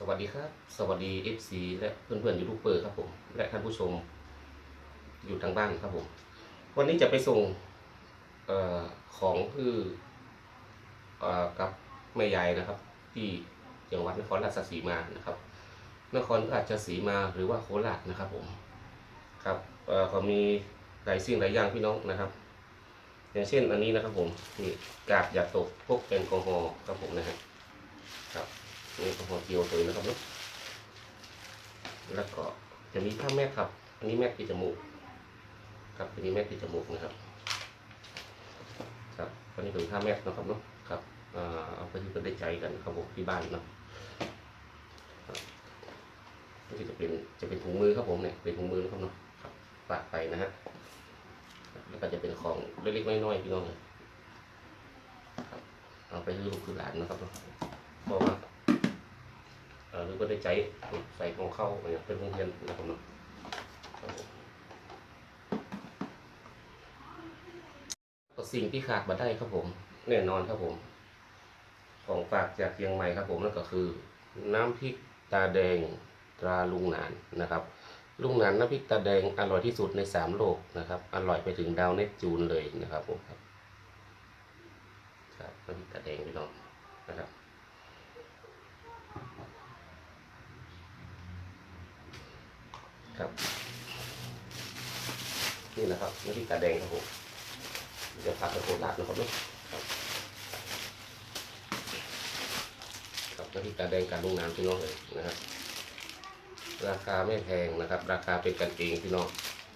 สวัสดีครับ สวัสดี FC และเพื่อนๆยูทูบเบอร์ครับผม และท่านผู้ชม อยู่ทางบ้านครับผม วันนี้จะไปส่งออของคืออกับแม่ยายนะครับ ที่จังหวัดนครราชสีมานะครับ นครราชสีมาหรือว่าโคราชนะครับผมครับเออเขามีหลายสิ่งหลายอย่างพี่น้องนะครับ อย่างเช่นอันนี้นะครับผมนี่กาดยาตกพวกแอลกอฮอล์ครับผมนะฮะครับ นี่ก็พอเกี่ยวตัวนะครับเนาะแล้วก็จะมีผ้าแม็กครับ อันนี้แม็กปิดจมูก ครับอันนี้แม็กปิดจมูกนะครับ ครับอันนี้เป็นผ้าแม็กนะครับเนาะครับอ่าเอาไปที่เป็นได้ใจกันครับผมที่บ้านเนาะครับนี่จะเป็นจะเป็นถุงมือครับผมเนี่ยเป็นถุงมือนะครับเนาะครับฝากไปนะฮะแล้วก็จะเป็นของเล็กๆน้อยๆพี่น้องเลยเอาไปให้ลูกคือหลานนะครับเนาะเพระว่า หรือว่าได้ใจใส่ของเข้าเนี่ยเป็นโรงเรียนนะครับเนาะสิ่งที่ขาดมาได้ครับผม แน่นอนครับผม ของฝากจากเชียงใหม่ครับผมนั่นก็คือ น้ำพริกตาแดงตราลุงหนานนะครับ ลุงหนานน้ำพริกตาแดงอร่อยที่สุดในสามโลกนะครับ อร่อยไปถึงดาวเนปจูนเลยนะครับผมครับครับน้ำพริกตาแดงพี่น้องนะครับ ครับนี่นะครับน้ำพริกตาแดงครับผมเดี๋ยวผัดกับโคราชนะครับด้วยครับครับน้ำพริกตาแดงการลุงน้ำพี่น้องเลยนะครับ ราคาไม่แพงนะครับ ราคาเป็นกันเองพี่น้อง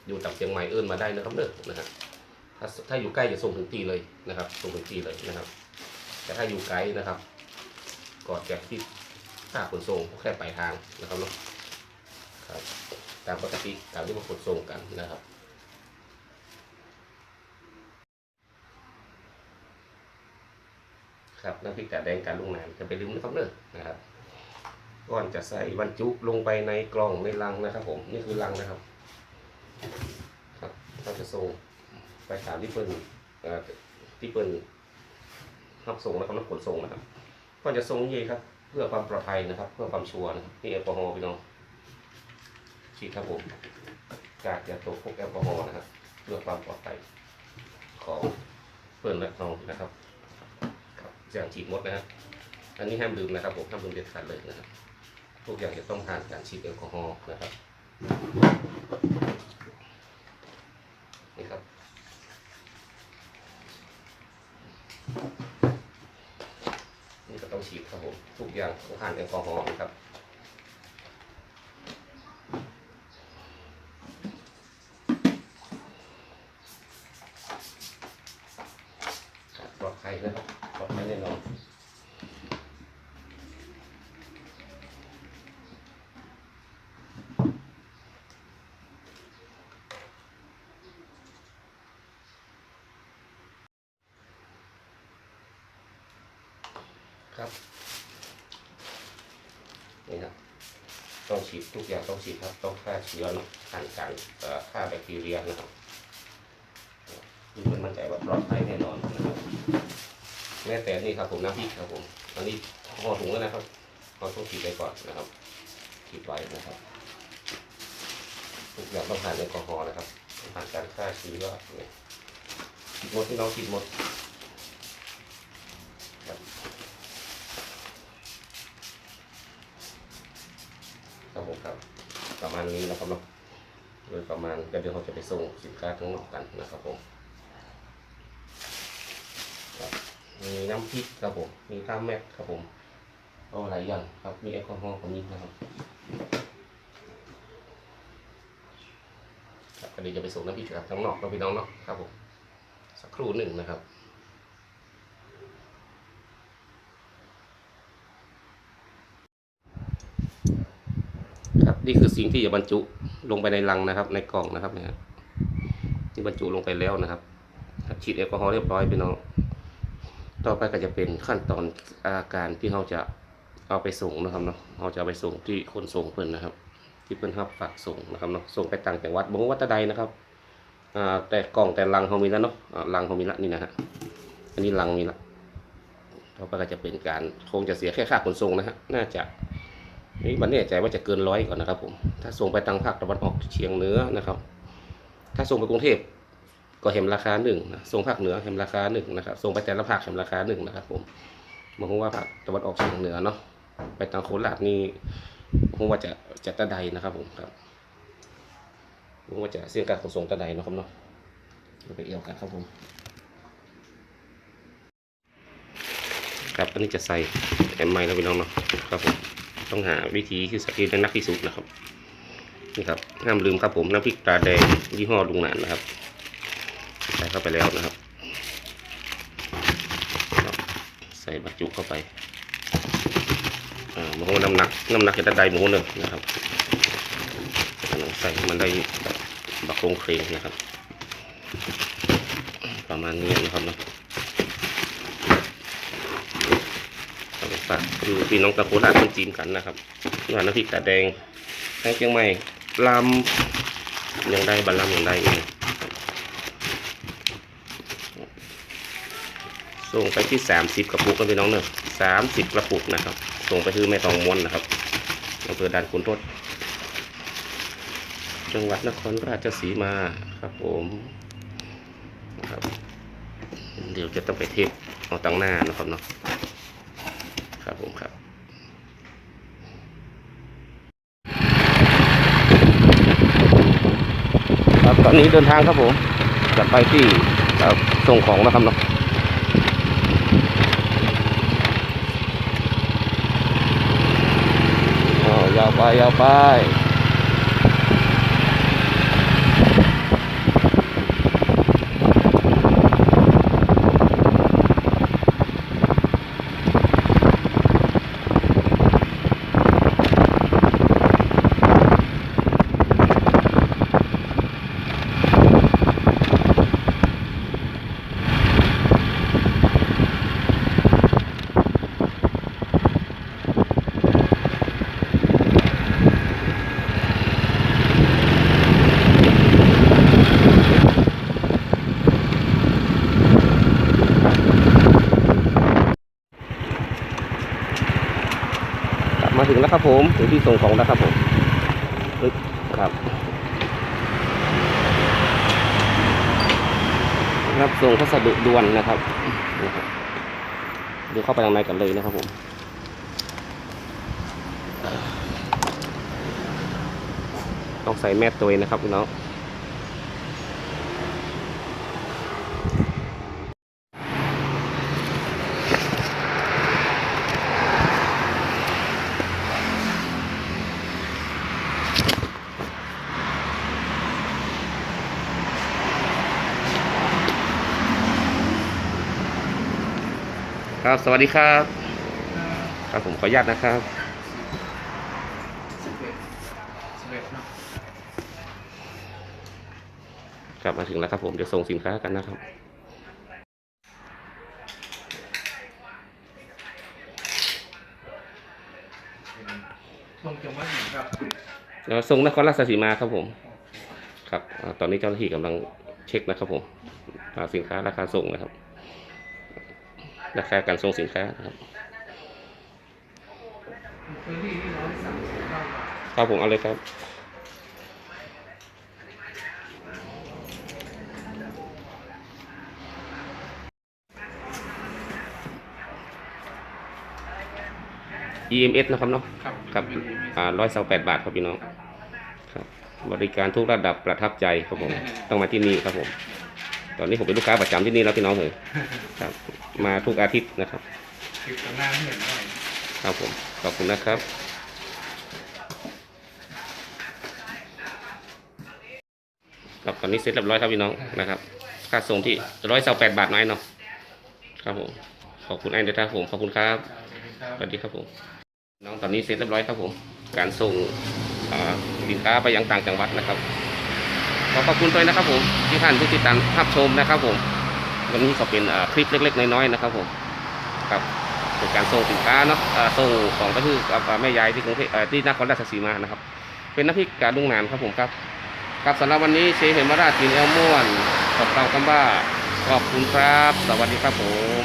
อยู่จากเชียงใหม่เอื้อนมาได้นะครับเด้อนะฮะถ้าถ้าอยู่ใกล้จะส่งถึงที่เลยนะครับ ส่งถึงที่เลยนะครับ แต่ถ้าอยู่ไกลนะครับก็จะคิดค่าขนส่งแค่ปลายทางนะครับเนาะครับ ตามปกติตามที่มาขนส่งกันนะครับครับน้ำพริกกาดแดงการลุงนานจะไปลืมนะครับเนอะนะครับก่อนจะใส่บรรจุลงไปในกล่องในลังนะครับผมนี่คือลังนะครับ ครับเราจะส่งไปตามที่เปิ้ลที่เปิ้ลรับส่งนะครับรับขนส่งนะครับก็จะส่งยี่ครับ เพื่อความปลอดภัยนะครับ เพื่อความชัวร์นะครับนี่แอลกอฮอล์พี่น้อง ฉีดครับผมกากยาตกพวกแอลกอฮอล์นะครับ เพื่อความปลอดภัยของเพื่อนและน้องนะครับครับอย่างฉีดมดนะฮะอันนี้ห้ามลืมนะครับผมห้ามลืมเด็ดขาดเลยนะครับทุกอย่างจะต้องผ่านการฉีดแอลกอฮอล์นะครับนี่ครับนี่ก็ต้องฉีดครับผมทุกอย่างต้องผ่านแอลกอฮอล์นะครับปลอดภัยนะครับ ปลอดภัยแน่นอนครับ นี่ครับต้องฉีดทุกอย่างต้องฉีดครับ ต้องฆ่าเชื้อเนอะผ่านการฆ่าแบคทีเรียนะครับคือมันมั่นใจว่าปลอดภัยแน่นอนนะครับ แม้แต่นี่ครับผมน้ำพริกครับผมอันนี้ห่อถุงแล้วนะครับเราต้องฉีดไปก่อนนะครับฉีดไว้นะครับทุกอย่างต้องผ่านแอลกอฮอล์นะครับผ่านการฆ่าเชื้อเนี่ยฉีดหมดที่น้องฉีดหมดครับครับผมครับ ประมาณนี้นะครับเนาะโดยประมาณก็เดี๋ยวเราจะไปส่งสินค้าข้งนอกกันนะครับผม มีน้ำพริกครับผม มีข้าวแม็กครับผมเอาหลายอย่างครับ มีแอลกอฮอล์ก็มีนะครับครับก็เดี๋ยวจะไปส่งน้ำพริกกับทั้งนอกเราพี่น้องเนาะครับผม สักครู่หนึ่งนะครับครับนี่คือสิ่งที่จะบรรจุลงไปในลังนะครับ ในกล่องนะครับเนี่ยที่บรรจุลงไปแล้วนะครับฉีดแอลกอฮอล์เรียบร้อยพี่น้อง ต่อไปก็จะเป็นขั้นตอนอาการที่เราจะเอาไปส่งนะครับเนาะเราจะเอาไปส่งที่คนส่งเพิ่นนะครับ ที่เพิ่นรับฝากส่งนะครับเนาะส่งไปต่างจังหวัดบ่งวัดตะใดนะครับอ่าแต่กล่องแต่ลังเขามีแล้วเนาะอ่าลังเขามีละนี่นะฮะอันนี้ลังมีละต่อไปก็จะเป็นการคงจะเสียแค่ค่าขนส่งนะฮะน่าจะนี่มันแน่ใจว่าจะเกินร้อยก่อนนะครับผมถ้าส่งไปทางภาคตะวันออกเฉียงเหนือนะครับ ถ้าส่งไปกรุงเทพ ก็เห็นราคาหนึ่งนะส่งภาคเหนือเห็นราคาหนึ่งนะครับส่งไปแต่ละภาคเห็นราคาหนึ่งนะครับผมมองว่าภาคตะวันออกเฉียงเหนือเนาะไปทางโคราชนี่ผมว่าจะจะตะไดนะครับผมครับผมว่าจะเสี่ยงการขนส่งตะไดนะครับเนาะไปเอี่ยวกันครับผมครับอันนี้จะใส่แอมไม้แล้วพี่น้องเนาะครับผมต้องหาวิธีคือสกิลนักที่สุดนะครับนี่ครับห้ามลืมครับผมน้ำพริกตาแดงยี่ห้อลุงหนานนะครับ เข้าไปแล้วนะครับ ใส่บรรจุเข้าไปอ่าหมูน้ำหนักน้ำหนักจะได้หมูหนึ่งนะครับใส่มันได้บักโครงเครงนะครับ ประมาณนี้นะครับนะเอาไปฝากคือพี่น้องตะโคราชคนจีนกันนะครับว่าน้ำพริกตาแดงทางเชียงใหม่ลำยังได้บัลลัมยังได้เอง ส่งไปที่สามสิบกระปุกกันพี่น้องเนอะสามสิบกระปุกนะครับ ส่งไปที่แม่ตองม้วนนะครับอำเภอด่านขุนทดจังหวัดนครราชสีมาครับผมนะครับเดี๋ยวจะต้องไปเทปเอาตั้งหน้านะครับเนาะครับผมครับครับตอนนี้เดินทางครับผมจะไปที่ส่งของนะครับเนาะ อ้าวยาวไปยาวไป กลับ มาถึงแล้วครับผมถึงที่ส่งของแล้วครับผมปึ๊บครับ รับส่งพัสดุด่วนนะครับเดี๋ยวเข้าไปทางในกันเลยนะครับผมต้องใส่แมสตัวเองนะครับพี่น้อง ครับ สวัสดีครับ ครับผมขออนุญาตนะครับกลับมาถึงแล้วครับผมเดี๋ยวส่งสินค้ากันนะครับส่งจังหวัดไหนครับเดี๋ยวส่งนครราชสีมาครับผม ครับอ่าตอนนี้เจ้าหน้าที่กำลังเช็คนะครับผมอ่าสินค้าราคาส่งนะครับ ราคาการส่งสินค้านะครับพื้นที่ที่ร้อยสามสิบเก้าบาทครับผมเอาเลยครับ EMS นะครับเนาะครับครับอ่าร้อยสาแปดบาทครับพี่น้องครับบริการทุกระดับประทับใจครับผม ต้องมาที่นี่ครับผม ตอนนี้ผมเป็นลูกค้าประจำที่นี่แล้วพี่น้องเลยครับ มาทุกอาทิตย์นะครับติดกับหน้าเหมือนหน่อยครับผมขอบคุณนะครับครับตอนนี้เสร็จเรียบร้อยครับพี่น้องนะครับค่าส่งที่ร้อยสาแปดบาทน้อยเนาะครับผมขอบคุณไอ้เดต้าผมขอบคุณครับสวัสดีครับผมน้องตอนนี้เสร็จเรียบร้อยครับผม การส่งสินค้าไปยังต่างจังหวัดนะครับ ขอขอบคุณด้วยนะครับผมที่ท่านที่ติดตามรับชมนะครับผม วันนี้ก็เป็นคลิปเล็ก ๆ น้อยๆนะครับผมครับเป็นการส่งสินค้าเนาะส่งของก็คือกับอ่แม่ยายที่กรุงเทพที่นครราชสีมานะครับ เป็นน้ำพริกกาดุงนานครับผมครับครับสำหรับวันนี้เชฟเฮมราชกินแอลม่วนขอบคุณคำว่าขอบคุณครับ สวัสดีครับผม